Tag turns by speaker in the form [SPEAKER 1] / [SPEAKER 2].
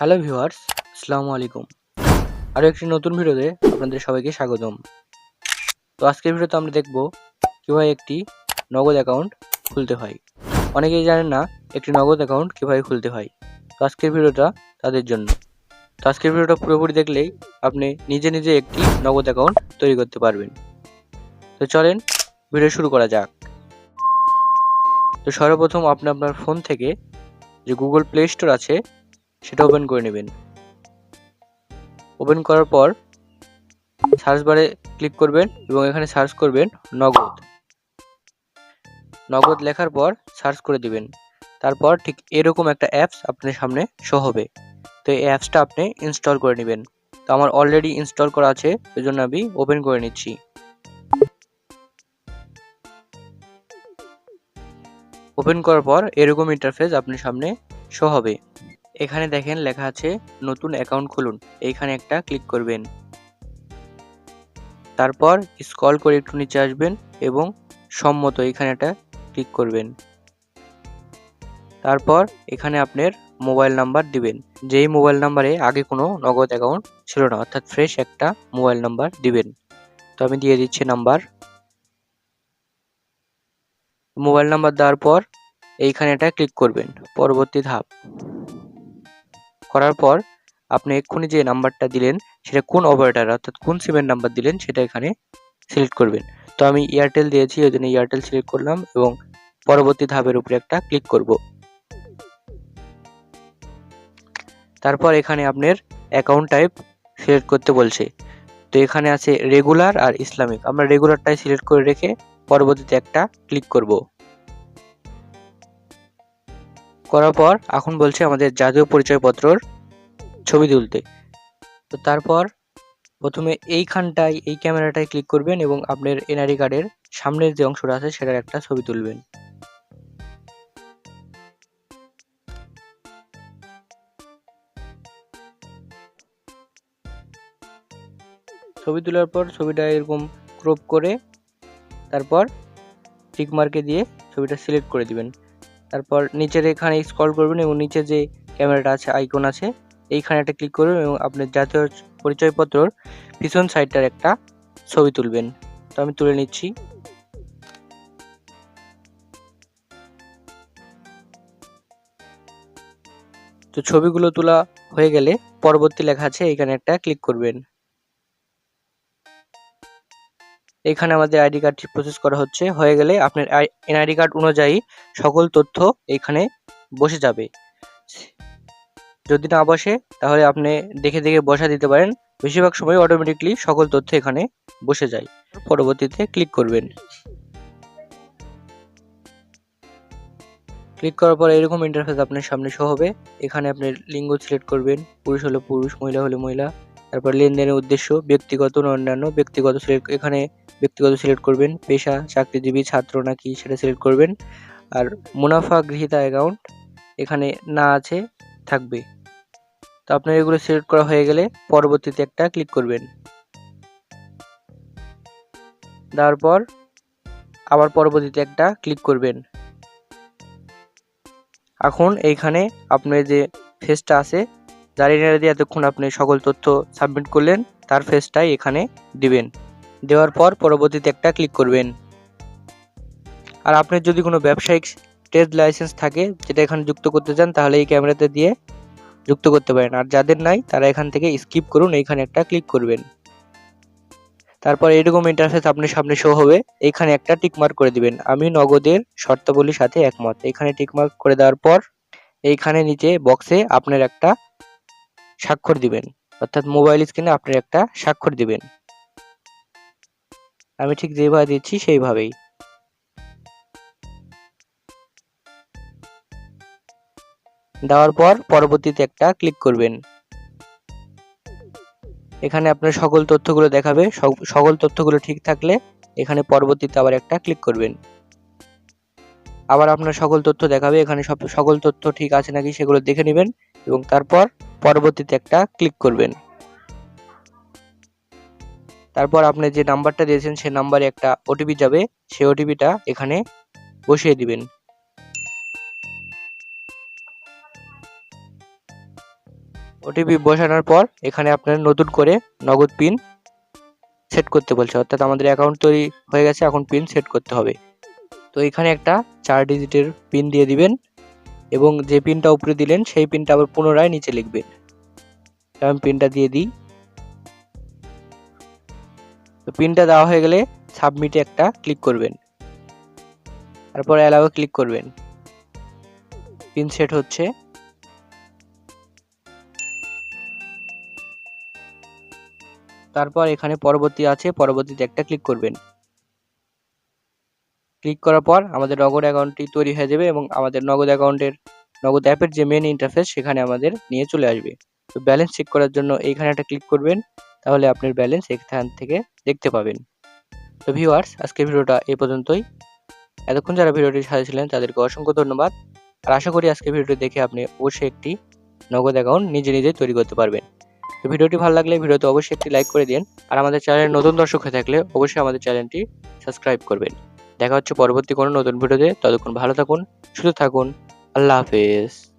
[SPEAKER 1] Hello viewers, আসসালামু আলাইকুম। আরও একটি নতুন ভিডিওতে আপনাদের সবাইকে স্বাগতম। তো আজকের ভিডিওতে আমরা দেখব কীভাবে একটি নগদ অ্যাকাউন্ট খুলতে হয়। অনেকেই জানেন না একটি নগদ অ্যাকাউন্ট কীভাবে খুলতে হয়। তো আজকের ভিডিওটা তাদের জন্য। তো আজকের ভিডিওটা পুরোপুরি দেখলেই আপনি নিজে নিজে একটি নগদ অ্যাকাউন্ট তৈরি করতে পারবেন। তো চলেন ভিডিও শুরু করা যাক। তো সর্বপ্রথম আপনি আপনার ফোন থেকে যে গুগল প্লে স্টোর আছে সেটা ওপেন করে নেবেন। ওপেন করার পর সার্চ বারে ক্লিক করবেন এবং এখানে সার্চ করবেন নগদ। নগদ লেখার পর সার্চ করে দিবেন। তারপর ঠিক এরকম একটা অ্যাপস আপনার সামনে শো হবে। তো এই অ্যাপসটা আপনি ইনস্টল করে নেবেন। তো আমার অলরেডি ইনস্টল করা আছে সেই জন্য আমি ওপেন করে নিচ্ছি। ওপেন করার পর এরকম ইন্টারফেস আপনার সামনে শো হবে। এখানে দেখেন লেখা আছে, নতুন অ্যাকাউন্ট খুলুন। এইখানে একটা ক্লিক করবেন। তারপর স্ক্রল করে একটু নিচে আসবেন এবং সম্মত এখানে একটা ক্লিক করবেন। তারপর এখানে আপনার মোবাইল নাম্বার দিবেন। যেই মোবাইল নাম্বারে আগে কোনো নগদ অ্যাকাউন্ট ছিল না, অর্থাৎ ফ্রেশ একটা মোবাইল নাম্বার দিবেন। তো আমি দিয়ে দিচ্ছি নাম্বার মোবাইল নাম্বার দেওয়ার পর এইখানে এটা ক্লিক করবেন, পরবর্তী ধাপ। করার পর আপনি এক্ষুনি যে নাম্বারটা দিলেন, সেটা কোন অপারেটার অর্থাৎ কোন সিমের নাম্বার দিলেন, সেটা এখানে সিলেক্ট করবেন। তো আমি এয়ারটেল দিয়েছি, ওই জন্য এয়ারটেল সিলেক্ট করলাম এবং পরবর্তী ধাপের উপরে একটা ক্লিক করব। তারপর এখানে আপনার অ্যাকাউন্ট টাইপ সিলেক্ট করতে বলছে। তো এখানে আছে রেগুলার আর ইসলামিক আমরা রেগুলারটাই সিলেক্ট করে রেখে পরবর্তীতে একটা ক্লিক করব। করার পর এখন বলছে আমাদের জাতীয় পরিচয়পত্রর ছবি তুলতে। তো তারপর প্রথমে এইখানটায়, এই ক্যামেরাটায় ক্লিক করবেন এবং আপনার এনআইডি কার্ডের সামনের যে অংশটা আছে সেটার একটা ছবি তুলবেন। ছবি তোলার পর ছবিটা এরকম ক্রপ করে তারপর টিক মার্কে দিয়ে ছবিটা সিলেক্ট করে দিবেন। তারপর নিচের এখানে স্ক্রল করবেন এবং নিচে যে ক্যামেরাটা আছে আইকন আছে, এইখানে একটা ক্লিক করবেন এবং আপনার জাতীয় পরিচয়পত্রর পিছন সাইডটার একটা ছবি তুলবেন। তো আমি তুলে নিচ্ছি। তো ছবিগুলো তোলা হয়ে গেলে পরবর্তী লেখা আছে, এখানে একটা ক্লিক করবেন। এখানে আমাদের আইডি কার্ডটি প্রসেস করা হচ্ছে। হয়ে গেলে আপনার এনআইডি কার্ড অনুযায়ী সকল তথ্য এখানে বসে যাবে। যদি না বসে, তাহলে আপনি দেখে দেখে বসা দিতে পারেন। বেশিরভাগ সময় অটোমেটিকলি সকল তথ্য এখানে বসে যায়। পরবর্তীতে ক্লিক করবেন। ক্লিক করার পর এরকম ইন্টারফেস আপনার সামনে শো হবে। এখানে আপনি লিঙ্গ সিলেক্ট করবেন। পুরুষ হলে পুরুষ, মহিলা হলে মহিলা। তারপর লেনদেনের উদ্দেশ্য, ব্যক্তিগত অন্যান্য, ব্যক্তিগত সিলেক্ট এখানে ব্যক্তিগত সিলেক্ট করবেন, পেশা, চাকরিজীবী, ছাত্র নাকি সেটা সিলেক্ট করবেন। আর মুনাফা গৃহীতা অ্যাকাউন্ট এখানে না আছে, থাকবে। তো আপনার এগুলো সিলেক্ট করা হয়ে গেলে পরবর্তীতে একটা ক্লিক করবেন। দেওয়ার পর আবার পরবর্তীতে একটা ক্লিক করবেন। এখন এইখানে আপনার যে ফেসটা আছে যার দিয়ে এতক্ষণ আপনি সকল তথ্য সাবমিট করলেন, তার ফেসটাই এখানে দিবেন। দেওয়ার পর পরবর্তীতে একটা ক্লিক করবেন। আর আপনার যদি কোনো ব্যবসায়িক ট্রেড লাইসেন্স থাকে, যেটা এখানে যুক্ত করতে চান, তাহলে এই ক্যামেরাতে দিয়ে যুক্ত করতে পারেন। আর যাদের নাই, তারা এখান থেকে স্কিপ করুন, এইখানে একটা ক্লিক করবেন। তারপর এরকম ইন্টারফেস আপনার সামনে শো হবে, এইখানে একটা টিকমার্ক করে দিবেন। আমি নগদের শর্তাবলীর সাথে একমত। এখানে টিকমার্ক করে দেওয়ার পর, এইখানে নিচে বক্সে আপনার একটা স্বাক্ষর দিবেন। অর্থাৎ মোবাইল স্ক্রিনে আপনার একটা স্বাক্ষর দিবেন। আমি ঠিক যেভাবে দিচ্ছি সেইভাবেই। দেওয়ার পর পরবর্তীতে একটা ক্লিক করবেন। এখানে আপনার সকল তথ্যগুলো দেখাবে। সকল তথ্যগুলো ঠিক থাকলে এখানে পরবর্তীতে আবার একটা ক্লিক করবেন। আবার আপনার সকল তথ্য দেখাবে। এখানে সব, সকল তথ্য ঠিক আছে নাকি সেগুলো দেখে নেবেন। এবং তারপর পরবর্তীতে একটা ক্লিক করবেন। তারপর আপনি যে নাম্বারটা দিয়েছেন সেই নাম্বারে একটা ওটিপি যাবে। সেই ওটিপিটা এখানে বসিয়ে দিবেন। ওটিপি বসানোর পর এখানে আপনার নতুন করে নগদ পিন সেট করতে বলছে। অর্থাৎ আমাদের অ্যাকাউন্ট তৈরি হয়ে গেছে, এখন পিন সেট করতে হবে। তো এখানে একটা চার ডিজিটের পিন দিয়ে দিবেন। এবং যে পিনটা উপরে দিলেন, সেই পিনটা আবার পুনরায় নিচে লিখবেন আমি পিনটা দিয়ে দিই। তো পিনটা দেওয়া হয়ে গেলে সাবমিটে একটা ক্লিক করবেন। তারপর অ্যালাও ক্লিক করবেন। পিন সেট হচ্ছে। তারপর এখানে পরবর্তী আছে, পরবর্তীতে একটা ক্লিক করবেন। ক্লিক করার পর আমাদের নগদ অ্যাকাউন্টটি তৈরি হয়ে যাবে এবং আমাদের নগদ অ্যাকাউন্টের নগদ অ্যাপের যে মেন ইন্টারফেস সেখানে আমাদের নিয়ে চলে আসবে। তো ব্যালেন্স চেক করার জন্য এইখানে একটা ক্লিক করবেন, তাহলে আপনার ব্যালেন্স এখান থেকে দেখতে পাবেন। তো ভিউয়ার্স আজকের ভিডিওটা এ পর্যন্তই। এতক্ষণ যারা ভিডিওটি সাজেছিলেন তাদেরকে অসংখ্য ধন্যবাদ। আর আশা করি আজকের ভিডিওটি দেখে আপনি অবশ্যই একটি নগদ অ্যাকাউন্ট নিজে নিজেই তৈরি করতে পারবেন। তো ভিডিওটি ভালো লাগলে ভিডিওতে অবশ্যই একটি লাইক করে দিন। আর আমাদের চ্যানেলের নতুন দর্শক হয়ে থাকলে অবশ্যই আমাদের চ্যানেলটি সাবস্ক্রাইব করবেন। দেখা হচ্ছে পরবর্তী কোনো নতুন ভিডিওতে। ততক্ষণ ভালো থাকুন সুস্থ থাকুন। আল্লাহ হাফেজ।